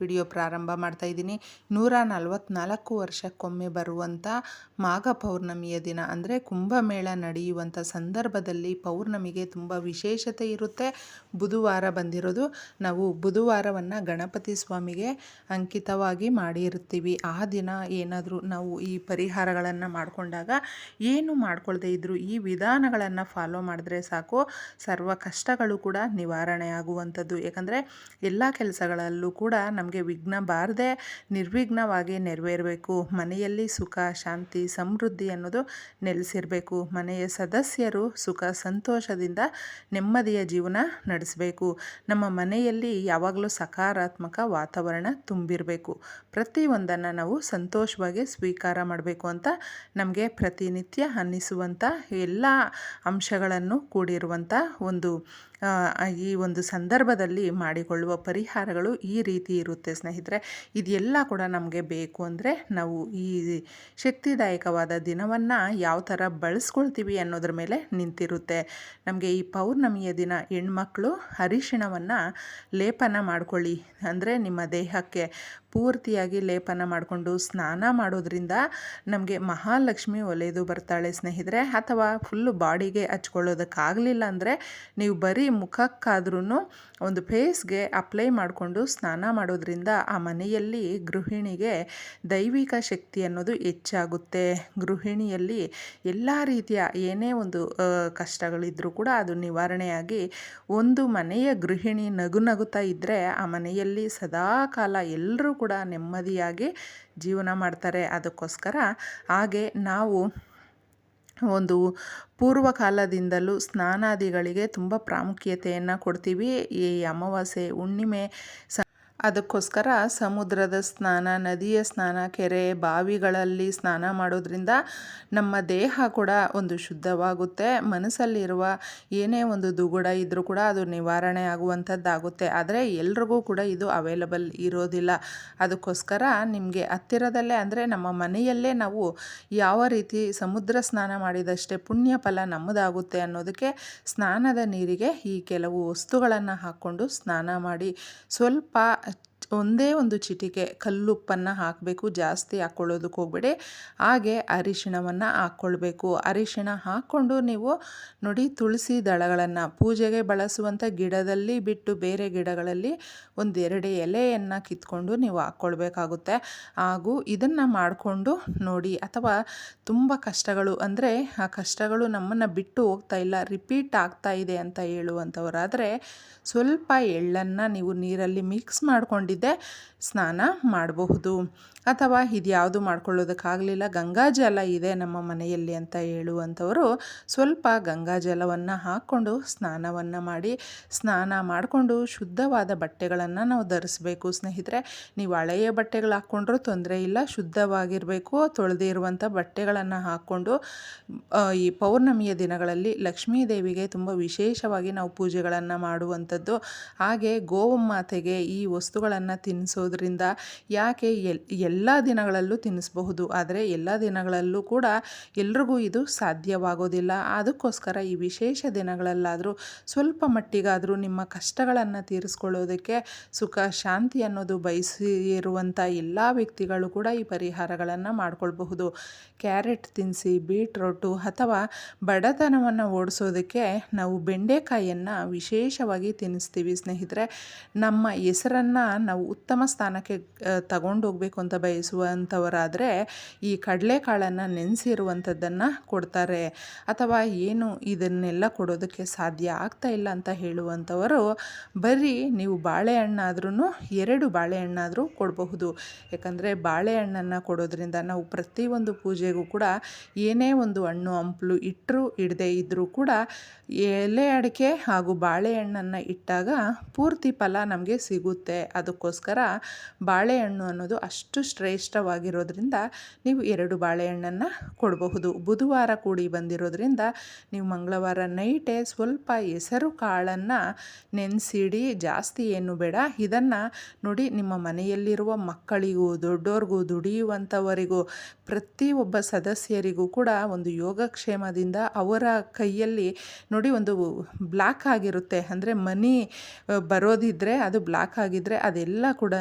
Video ಪ್ರಾರಂಭ ಮಾಡ್ತಾ ಇದ್ದೀನಿ. ನೂರ ನಲವತ್ತ್ನಾಲ್ಕು ವರ್ಷಕ್ಕೊಮ್ಮೆ ಬರುವಂಥ ಮಾಘ ಪೌರ್ಣಮಿಯ ದಿನ ಅಂದರೆ ಕುಂಭಮೇಳ ನಡೆಯುವಂಥ ಸಂದರ್ಭದಲ್ಲಿ ಪೌರ್ಣಮಿಗೆ ತುಂಬ ವಿಶೇಷತೆ ಇರುತ್ತೆ. ಬುಧವಾರ ಬಂದಿರೋದು. ನಾವು ಬುಧವಾರವನ್ನು ಗಣಪತಿ ಸ್ವಾಮಿಗೆ ಅಂಕಿತವಾಗಿ ಮಾಡಿರುತ್ತೀವಿ ಆ ದಿನ ಏನಾದರೂ ನಾವು ಈ ಪರಿಹಾರಗಳನ್ನು ಮಾಡಿಕೊಂಡಾಗ ಏನು ಮಾಡ್ಕೊಳ್ದೇ ಇದ್ದರೂ ಈ ವಿಧಾನಗಳನ್ನು ಫಾಲೋ ಮಾಡಿದ್ರೆ ಸಾಕು. ಸರ್ವ ಕಷ್ಟಗಳು ಕೂಡ ನಿವಾರಣೆ ಆಗುವಂಥದ್ದು. ಯಾಕಂದರೆ ಎಲ್ಲ ಕೆಲಸಗಳಲ್ಲೂ ಕೂಡ ನಮಗೆ ವಿಘ್ನ ಬಾರದೆ ನಿರ್ವಿಘ್ನವಾಗಿ ನೆರವೇರಬೇಕು. ಮನೆಯಲ್ಲಿ ಸುಖ, ಶಾಂತಿ, ಸಮೃದ್ಧಿ ಅನ್ನೋದು ನೆಲೆಸಿರಬೇಕು. ಮನೆಯ ಸದಸ್ಯರು ಸುಖ, ಸಂತೋಷದಿಂದ ನೆಮ್ಮದಿಯ ಜೀವನ ನಡೆಸಬೇಕು. ನಮ್ಮ ಮನೆಯಲ್ಲಿ ಯಾವಾಗಲೂ ಸಕಾರಾತ್ಮಕ ವಾತಾವರಣ ತುಂಬಿರಬೇಕು. ಪ್ರತಿಯೊಂದನ್ನು ನಾವು ಸಂತೋಷವಾಗಿ ಸ್ವೀಕಾರ ಮಾಡಬೇಕು ಅಂತ ನಮಗೆ ಪ್ರತಿನಿತ್ಯ ಅನ್ನಿಸುವಂಥ ಎಲ್ಲ ಅಂಶಗಳನ್ನು ಕೂಡಿರುವಂಥ ಒಂದು ಈ ಒಂದು ಸಂದರ್ಭದಲ್ಲಿ ಮಾಡಿಕೊಳ್ಳುವ ಪರಿಹಾರಗಳು ಈ ರೀತಿ ಇರುತ್ತೆ ಸ್ನೇಹಿತರೆ. ಇದೆಲ್ಲ ಕೂಡ ನಮಗೆ ಬೇಕು ಅಂದರೆ ನಾವು ಈ ಶಕ್ತಿದಾಯಕವಾದ ದಿನವನ್ನು ಯಾವ ಥರ ಬಳಸ್ಕೊಳ್ತೀವಿ ಅನ್ನೋದ್ರ ಮೇಲೆ ನಿಂತಿರುತ್ತೆ. ನಮಗೆ ಈ ಪೌರ್ಣಮಿಯ ದಿನ ಹೆಣ್ಮಕ್ಳು ಅರಿಶಿಣವನ್ನು ಲೇಪನ ಮಾಡಿಕೊಳ್ಳಿ ಅಂದರೆ ನಿಮ್ಮ ದೇಹಕ್ಕೆ ಪೂರ್ತಿಯಾಗಿ ಲೇಪನ ಮಾಡಿಕೊಂಡು ಸ್ನಾನ ಮಾಡೋದ್ರಿಂದ ನಮಗೆ ಮಹಾಲಕ್ಷ್ಮಿ ಒಲೆಯದು ಬರ್ತಾಳೆ ಸ್ನೇಹಿತರೆ. ಅಥವಾ ಫುಲ್ಲು ಬಾಡಿಗೆ ಹಚ್ಕೊಳ್ಳೋದಕ್ಕಾಗಲಿಲ್ಲ ಅಂದರೆ ನೀವು ಬರೀ ಮುಖಕ್ಕಾದ್ರೂ ಒಂದು ಫೇಸ್ಗೆ ಅಪ್ಲೈ ಮಾಡಿಕೊಂಡು ಸ್ನಾನ ಮಾಡೋದ್ರಿಂದ ಆ ಮನೆಯಲ್ಲಿ ಗೃಹಿಣಿಗೆ ದೈವಿಕ ಶಕ್ತಿ ಅನ್ನೋದು ಹೆಚ್ಚಾಗುತ್ತೆ. ಗೃಹಿಣಿಯಲ್ಲಿ ಎಲ್ಲ ರೀತಿಯ ಏನೇ ಒಂದು ಕಷ್ಟಗಳಿದ್ದರೂ ಕೂಡ ಅದು ನಿವಾರಣೆಯಾಗಿ ಒಂದು ಮನೆಯ ಗೃಹಿಣಿ ನಗು ನಗುತ್ತಾ ಇದ್ದರೆ ಆ ಮನೆಯಲ್ಲಿ ಸದಾ ಕಾಲ ಎಲ್ಲರೂ ಕೂಡ ನೆಮ್ಮದಿಯಾಗಿ ಜೀವನ ಮಾಡ್ತಾರೆ ಅದಕ್ಕೋಸ್ಕರ. ಹಾಗೆ ನಾವು ಒಂದು ಪೂರ್ವಕಾಲದಿಂದಲೂ ಸ್ನಾನಾದಿಗಳಿಗೆ ತುಂಬ ಪ್ರಾಮುಖ್ಯತೆಯನ್ನು ಕೊಡ್ತೀವಿ. ಈ ಅಮಾವಾಸ್ಯೆ ಹುಣ್ಣಿಮೆ ಅದಕ್ಕೋಸ್ಕರ ಸಮುದ್ರದ ಸ್ನಾನ, ನದಿಯ ಸ್ನಾನ, ಕೆರೆ, ಬಾವಿಗಳಲ್ಲಿ ಸ್ನಾನ ಮಾಡೋದ್ರಿಂದ ನಮ್ಮ ದೇಹ ಕೂಡ ಒಂದು ಶುದ್ಧವಾಗುತ್ತೆ. ಮನಸ್ಸಲ್ಲಿರುವ ಏನೇ ಒಂದು ದುಗುಡ ಇದ್ದರೂ ಕೂಡ ಅದು ನಿವಾರಣೆ ಆಗುವಂಥದ್ದಾಗುತ್ತೆ. ಆದರೆ ಎಲ್ರಿಗೂ ಕೂಡ ಇದು ಅವೈಲಬಲ್ ಇರೋದಿಲ್ಲ. ಅದಕ್ಕೋಸ್ಕರ ನಿಮಗೆ ಹತ್ತಿರದಲ್ಲೇ ಅಂದರೆ ನಮ್ಮ ಮನೆಯಲ್ಲೇ ನಾವು ಯಾವ ರೀತಿ ಸಮುದ್ರ ಸ್ನಾನ ಮಾಡಿದಷ್ಟೇ ಪುಣ್ಯ ಫಲ ನಮ್ಮದಾಗುತ್ತೆ ಅನ್ನೋದಕ್ಕೆ ಸ್ನಾನದ ನೀರಿಗೆ ಈ ಕೆಲವು ವಸ್ತುಗಳನ್ನು ಹಾಕ್ಕೊಂಡು ಸ್ನಾನ ಮಾಡಿ ಸ್ವಲ್ಪ ಒಂದೇ ಒಂದು ಚಿಟಿಕೆ ಕಲ್ಲುಪ್ಪನ್ನು ಹಾಕಬೇಕು, ಜಾಸ್ತಿ ಹಾಕ್ಕೊಳ್ಳೋದಕ್ಕೆ ಹೋಗ್ಬೇಡಿ. ಹಾಗೆ ಅರಿಶಿಣವನ್ನು ಹಾಕ್ಕೊಳ್ಬೇಕು. ಅರಿಶಿಣ ಹಾಕ್ಕೊಂಡು ನೀವು ನೋಡಿ ತುಳಸಿ ದಳಗಳನ್ನು, ಪೂಜೆಗೆ ಬಳಸುವಂಥ ಗಿಡದಲ್ಲಿ ಬಿಟ್ಟು ಬೇರೆ ಗಿಡಗಳಲ್ಲಿ ಒಂದೆರಡು ಎಲೆಯನ್ನು ಕಿತ್ಕೊಂಡು ನೀವು ಹಾಕ್ಕೊಳ್ಬೇಕಾಗುತ್ತೆ. ಹಾಗೂ ಇದನ್ನು ಮಾಡಿಕೊಂಡು ನೋಡಿ, ಅಥವಾ ತುಂಬ ಕಷ್ಟಗಳು ಅಂದರೆ, ಆ ಕಷ್ಟಗಳು ನಮ್ಮನ್ನು ಬಿಟ್ಟು ಹೋಗ್ತಾ ಇಲ್ಲ, ರಿಪೀಟ್ ಆಗ್ತಾ ಇದೆ ಅಂತ ಹೇಳುವಂಥವರಾದರೆ ಸ್ವಲ್ಪ ಎಳ್ಳನ್ನು ನೀವು ನೀರಲ್ಲಿ ಮಿಕ್ಸ್ ಮಾಡ್ಕೊಂಡಿದ್ದೆ ಸ್ನಾನ ಮಾಡಬಹುದು. ಅಥವಾ ಇದ್ಯಾವುದು ಮಾಡ್ಕೊಳ್ಳೋದಕ್ಕಾಗಲಿಲ್ಲ ಗಂಗಾಜಲ ಇದೆ ನಮ್ಮ ಮನೆಯಲ್ಲಿ ಅಂತ ಹೇಳುವಂಥವರು ಸ್ವಲ್ಪ ಗಂಗಾಜಲವನ್ನು ಹಾಕ್ಕೊಂಡು ಸ್ನಾನವನ್ನು ಮಾಡಿ, ಸ್ನಾನ ಮಾಡಿಕೊಂಡು ಶುದ್ಧವಾದ ಬಟ್ಟೆಗಳನ್ನು ನಾವು ಧರಿಸ್ಬೇಕು. ಸ್ನೇಹಿತರೆ, ನೀವು ಹಳೆಯ ಬಟ್ಟೆಗಳು ಹಾಕ್ಕೊಂಡ್ರೂ ತೊಂದರೆ ಇಲ್ಲ, ಶುದ್ಧವಾಗಿರಬೇಕು. ತೊಳೆದಿರುವಂಥ ಬಟ್ಟೆಗಳನ್ನು ಹಾಕ್ಕೊಂಡು ಈ ಪೌರ್ಣಮಿಯ ದಿನಗಳಲ್ಲಿ ಲಕ್ಷ್ಮೀ ದೇವಿಗೆ ತುಂಬ ವಿಶೇಷವಾಗಿ ನಾವು ಪೂಜೆಗಳನ್ನು ಮಾಡುವಂಥದ್ದು. ಹಾಗೆ ಗೋಮಾತೆಗೆ ಈ ವಸ್ತುಗಳನ್ನು ತಿನ್ನಿಸೋದ್ರಿಂದ ಯಾಕೆ ಎಲ್, ಎಲ್ಲ ದಿನಗಳಲ್ಲೂ ತಿನ್ನಿಸಬಹುದು. ಆದರೆ ಎಲ್ಲ ದಿನಗಳಲ್ಲೂ ಕೂಡ ಎಲ್ರಿಗೂ ಇದು ಸಾಧ್ಯವಾಗೋದಿಲ್ಲ. ಅದಕ್ಕೋಸ್ಕರ ಈ ವಿಶೇಷ ದಿನಗಳಲ್ಲಾದರೂ ಸ್ವಲ್ಪ ಮಟ್ಟಿಗಾದರೂ ನಿಮ್ಮ ಕಷ್ಟಗಳನ್ನು ತೀರಿಸ್ಕೊಳ್ಳೋದಕ್ಕೆ ಸುಖ, ಶಾಂತಿ ಅನ್ನೋದು ಬಯಸಿರುವಂಥ ಎಲ್ಲ ವ್ಯಕ್ತಿಗಳು ಕೂಡ ಈ ಪರಿಹಾರಗಳನ್ನು ಮಾಡ್ಕೊಳ್ಬಹುದು. ಕ್ಯಾರೆಟ್ ತಿನ್ನಿಸಿ ಬೀಟ್ರೋಟು ಅಥವಾ ಬಡತನವನ್ನು ಓಡಿಸೋದಕ್ಕೆ ನಾವು ಬೆಂಡೆಕಾಯಿಯನ್ನು ವಿಶೇಷವಾಗಿ ತಿನ್ನಿಸ್ತೀವಿ ಸ್ನೇಹಿತರೆ. ನಮ್ಮ ಹೆಸರನ್ನು ನಾವು ಉತ್ತಮ ಸ್ಥಾನಕ್ಕೆ ತಗೊಂಡು ಹೋಗಬೇಕು ಅಂತ ಬಯಸುವಂಥವರಾದರೆ ಈ ಕಡಲೆಕಾಳನ್ನು ನೆನೆಸಿರುವಂಥದ್ದನ್ನು ಕೊಡ್ತಾರೆ. ಅಥವಾ ಏನು ಇದನ್ನೆಲ್ಲ ಕೊಡೋದಕ್ಕೆ ಸಾಧ್ಯ ಆಗ್ತಾ ಇಲ್ಲ ಅಂತ ಹೇಳುವಂಥವರು, ಬರೀ ನೀವು ಬಾಳೆಹಣ್ಣಾದ್ರೂ ಎರಡು ಬಾಳೆಹಣ್ಣಾದರೂ ಕೊಡಬಹುದು. ಯಾಕಂದರೆ ಬಾಳೆಹಣ್ಣನ್ನು ಕೊಡೋದ್ರಿಂದ ನಾವು ಪ್ರತಿಯೊಂದು ಪೂಜೆಗೂ ಕೂಡ ಏನೇ ಒಂದು ಹಣ್ಣು ಹಂಪಲು ಇಟ್ಟರೂ ಇಡದೆ ಇದ್ದರೂ ಕೂಡ ಎಲೆ ಅಡಿಕೆ ಹಾಗೂ ಬಾಳೆಹಣ್ಣನ್ನು ಇಟ್ಟಾಗ ಪೂರ್ತಿ ಫಲ ನಮಗೆ ಸಿಗುತ್ತೆ. ಅದಕ್ಕೋಸ್ಕರ ಬಾಳೆಹಣ್ಣು ಅನ್ನೋದು ಅಷ್ಟು ಶ್ರೇಷ್ಠವಾಗಿರೋದ್ರಿಂದ ನೀವು ಎರಡು ಬಾಳೆಹಣ್ಣನ್ನು ಕೊಡಬಹುದು. ಬುಧವಾರ ಕೂಡಿ ಬಂದಿರೋದ್ರಿಂದ ನೀವು ಮಂಗಳವಾರ ನೈಟೇ ಸ್ವಲ್ಪ ಹೆಸರು ಕಾಳನ್ನು ನೆನೆಸಿಡಿ, ಜಾಸ್ತಿ ಏನು ಬೇಡ. ಇದನ್ನು ನೋಡಿ ನಿಮ್ಮ ಮನೆಯಲ್ಲಿರುವ ಮಕ್ಕಳಿಗೂ, ದೊಡ್ಡೋರಿಗೂ ದುಡಿಯುವಂಥವರಿಗೂ ಪ್ರತಿಯೊಬ್ಬ ಸದಸ್ಯರಿಗೂ ಕೂಡ ಒಂದು ಯೋಗಕ್ಷೇಮದಿಂದ ಅವರ ಕೈಯಲ್ಲಿ ನೋಡಿ ಒಂದು ಬ್ಲ್ಯಾಕ್ ಆಗಿರುತ್ತೆ. ಅಂದರೆ ಮನಿ ಬರೋದಿದ್ದರೆ ಅದು ಬ್ಲ್ಯಾಕ್ ಆಗಿದ್ದರೆ ಅದೆಲ್ಲ ಕೂಡ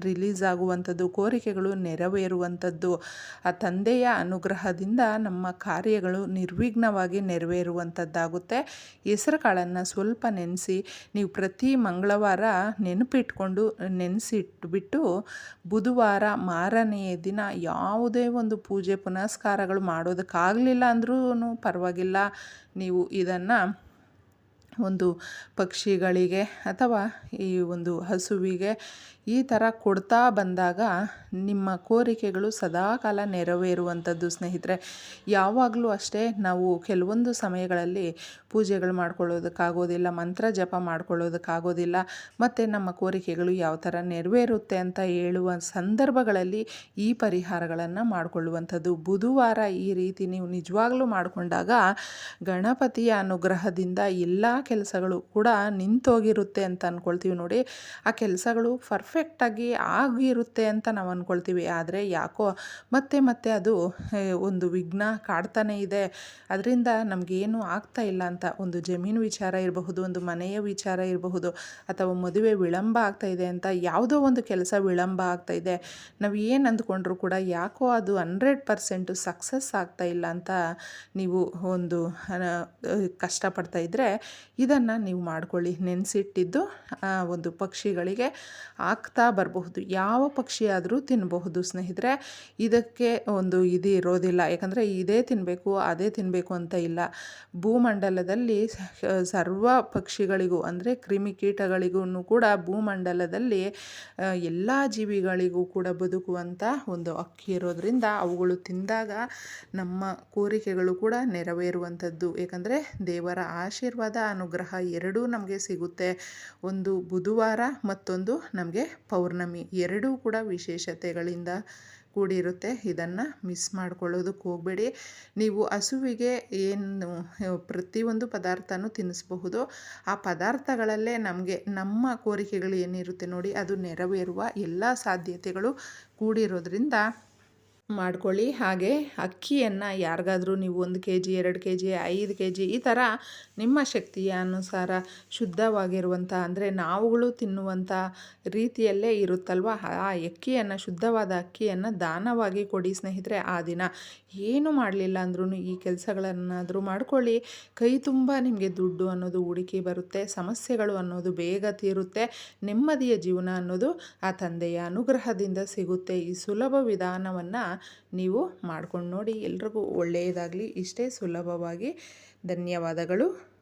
ರಿಲೀಸ್ ಆಗುವಂಥದ್ದು, ಕೋರಿಕೆಗಳು ನೆರವೇರುವಂಥದ್ದು. ಆ ತಂದೆಯ ಅನುಗ್ರಹದಿಂದ ನಮ್ಮ ಕಾರ್ಯಗಳು ನಿರ್ವಿಘ್ನವಾಗಿ ನೆರವೇರುವಂಥದ್ದಾಗುತ್ತೆ. ಹೆಸರು ಕಾಳನ್ನು ಸ್ವಲ್ಪ ನೆನೆಸಿ, ನೀವು ಪ್ರತಿ ಮಂಗಳವಾರ ನೆನಪಿಟ್ಕೊಂಡು ನೆನೆಸಿಟ್ಬಿಟ್ಟು, ಬುಧವಾರ ಮಾರನೆಯ ದಿನ ಯಾವುದೇ ಒಂದು ಪೂಜೆ ಪುನಸ್ಕಾರಗಳು ಮಾಡೋದಕ್ಕಾಗಲಿಲ್ಲ ಅಂದ್ರೂ ಪರವಾಗಿಲ್ಲ. ನೀವು ಇದನ್ನು ಒಂದು ಪಕ್ಷಿಗಳಿಗೆ ಅಥವಾ ಈ ಒಂದು ಹಸುವಿಗೆ ಈ ಥರ ಕೊಡ್ತಾ ಬಂದಾಗ ನಿಮ್ಮ ಕೋರಿಕೆಗಳು ಸದಾಕಾಲ ನೆರವೇರುವಂಥದ್ದು, ಸ್ನೇಹಿತರೆ. ಯಾವಾಗಲೂ ಅಷ್ಟೇ ನಾವು ಕೆಲವೊಂದು ಸಮಯಗಳಲ್ಲಿ ಪೂಜೆಗಳು ಮಾಡ್ಕೊಳ್ಳೋದಕ್ಕಾಗೋದಿಲ್ಲ, ಮಂತ್ರ ಜಪ ಮಾಡ್ಕೊಳ್ಳೋದಕ್ಕಾಗೋದಿಲ್ಲ, ಮತ್ತು ನಮ್ಮ ಕೋರಿಕೆಗಳು ಯಾವ ಥರ ನೆರವೇರುತ್ತೆ ಅಂತ ಹೇಳುವ ಸಂದರ್ಭಗಳಲ್ಲಿ ಈ ಪರಿಹಾರಗಳನ್ನು ಮಾಡಿಕೊಳ್ಳುವಂಥದ್ದು. ಬುಧವಾರ ಈ ರೀತಿ ನೀವು ನಿಜವಾಗ್ಲೂ ಮಾಡಿಕೊಂಡಾಗ ಗಣಪತಿಯ ಅನುಗ್ರಹದಿಂದ ಎಲ್ಲ ಕೆಲಸಗಳು ಕೂಡ ನಿಂತೋಗಿರುತ್ತೆ ಅಂತ ಅಂದ್ಕೊಳ್ತೀವಿ ನೋಡಿ. ಆ ಕೆಲಸಗಳು ಪರ್ಫೆಕ್ಟಾಗಿ ಆಗಿರುತ್ತೆ ಅಂತ ನಾವು ಅಂದ್ಕೊಳ್ತೀವಿ ಆದರೆ ಯಾಕೋ ಮತ್ತೆ ಮತ್ತೆ ಅದು ಒಂದು ವಿಘ್ನ ಕಾಡ್ತಾನೆ ಇದೆ. ಅದರಿಂದ ನಮಗೇನು ಆಗ್ತಾ ಇಲ್ಲ ಅಂತ ಒಂದು ಜಮೀನು ವಿಚಾರ ಇರಬಹುದು, ಒಂದು ಮನೆಯ ವಿಚಾರ ಇರಬಹುದು, ಅಥವಾ ಮದುವೆ ವಿಳಂಬ ಆಗ್ತಾ ಇದೆ ಅಂತ ಯಾವುದೋ ಒಂದು ಕೆಲಸ ವಿಳಂಬ ಆಗ್ತಾ ಇದೆ. ನಾವು ಏನು ಅಂದ್ಕೊಂಡ್ರೂ ಕೂಡ ಯಾಕೋ ಅದು ಹಂಡ್ರೆಡ್ ಪರ್ಸೆಂಟು ಸಕ್ಸಸ್ ಆಗ್ತಾ ಇಲ್ಲ ಅಂತ ನೀವು ಒಂದು ಕಷ್ಟಪಡ್ತಾ ಇದ್ದರೆ ಇದನ್ನು ನೀವು ಮಾಡ್ಕೊಳ್ಳಿ. ನೆನೆಸಿಟ್ಟಿದ್ದು ಒಂದು ಪಕ್ಷಿಗಳಿಗೆ ಆಗ್ತಾ ಬರಬಹುದು, ಯಾವ ಪಕ್ಷಿ ಆದರೂ ತಿನ್ನಬಹುದು ಸ್ನೇಹಿತರೆ, ಇದಕ್ಕೆ ಒಂದು ಇದು ಇರೋದಿಲ್ಲ. ಯಾಕಂದರೆ ಇದೇ ತಿನ್ನಬೇಕು ಅದೇ ತಿನ್ನಬೇಕು ಅಂತ ಇಲ್ಲ. ಭೂಮಂಡಲದಲ್ಲಿ ಸರ್ವ ಪಕ್ಷಿಗಳಿಗೂ, ಅಂದರೆ ಕ್ರಿಮಿಕೀಟಗಳಿಗೂ ಕೂಡ ಭೂಮಂಡಲದಲ್ಲಿ ಎಲ್ಲ ಜೀವಿಗಳಿಗೂ ಕೂಡ ಬದುಕುವಂಥ ಒಂದು ಅಕ್ಕಿ ಇರೋದರಿಂದ ಅವುಗಳು ತಿಂದಾಗ ನಮ್ಮ ಕೋರಿಕೆಗಳು ಕೂಡ ನೆರವೇರುವಂಥದ್ದು. ಏಕೆಂದರೆ ದೇವರ ಆಶೀರ್ವಾದ, ಅನುಗ್ರಹ ಎರಡೂ ನಮಗೆ ಸಿಗುತ್ತೆ. ಒಂದು ಬುಧವಾರ ಮತ್ತೊಂದು ನಮಗೆ ಪೌರ್ಣಮಿ ಎರಡೂ ಕೂಡ ವಿಶೇಷತೆಗಳಿಂದ ಕೂಡಿರುತ್ತೆ. ಇದನ್ನು ಮಿಸ್ ಮಾಡ್ಕೊಳ್ಳೋದಕ್ಕೆ ಹೋಗಬೇಡಿ. ನೀವು ಹಸುವಿಗೆ ಏನು, ಪ್ರತಿಯೊಂದು ಪದಾರ್ಥನೂ ತಿನ್ನಿಸ್ಬಹುದು. ಆ ಪದಾರ್ಥಗಳಲ್ಲೇ ನಮಗೆ, ನಮ್ಮ ಕೋರಿಕೆಗಳು ಏನಿರುತ್ತೆ ನೋಡಿ, ಅದು ನೆರವೇರುವ ಎಲ್ಲ ಸಾಧ್ಯತೆಗಳು ಕೂಡಿರೋದ್ರಿಂದ ಮಾಡ್ಕೊಳ್ಳಿ. ಹಾಗೆ ಅಕ್ಕಿಯನ್ನು ಯಾರಿಗಾದರೂ ನೀವು ಒಂದು ಕೆ ಜಿ ಎರಡು ಕೆ ಜಿ ಐದು ಕೆ ಜಿ ಈ ಥರ ನಿಮ್ಮ ಶಕ್ತಿಯ ಅನುಸಾರ ಶುದ್ಧವಾಗಿರುವಂಥ, ಅಂದರೆ ನಾವುಗಳು ತಿನ್ನುವಂಥ ರೀತಿಯಲ್ಲೇ ಇರುತ್ತಲ್ವ? ಆ ಅಕ್ಕಿಯನ್ನು, ಶುದ್ಧವಾದ ಅಕ್ಕಿಯನ್ನು ದಾನವಾಗಿ ಕೊಡಿ ಸ್ನೇಹಿತರೆ ಆ ದಿನ. ಏನು ಮಾಡಲಿಲ್ಲ ಅಂದ್ರೂ ಈ ಕೆಲಸಗಳನ್ನಾದರೂ ಮಾಡ್ಕೊಳ್ಳಿ. ಕೈ ತುಂಬ ನಿಮಗೆ ದುಡ್ಡು ಅನ್ನೋದು ಹೂಡಿಕೆ ಬರುತ್ತೆ. ಸಮಸ್ಯೆಗಳು ಅನ್ನೋದು ಬೇಗ ತೀರುತ್ತೆ. ನೆಮ್ಮದಿಯ ಜೀವನ ಅನ್ನೋದು ಆ ತಂದೆಯ ಅನುಗ್ರಹದಿಂದ ಸಿಗುತ್ತೆ. ಈ ಸುಲಭ ವಿಧಾನವನ್ನು ನೀವು ಮಾಡ್ಕೊಂಡು ನೋಡಿ. ಎಲ್ರಿಗೂ ಒಳ್ಳೆಯದಾಗಲಿ. ಇಷ್ಟೇ ಸುಲಭವಾಗಿ. ಧನ್ಯವಾದಗಳು.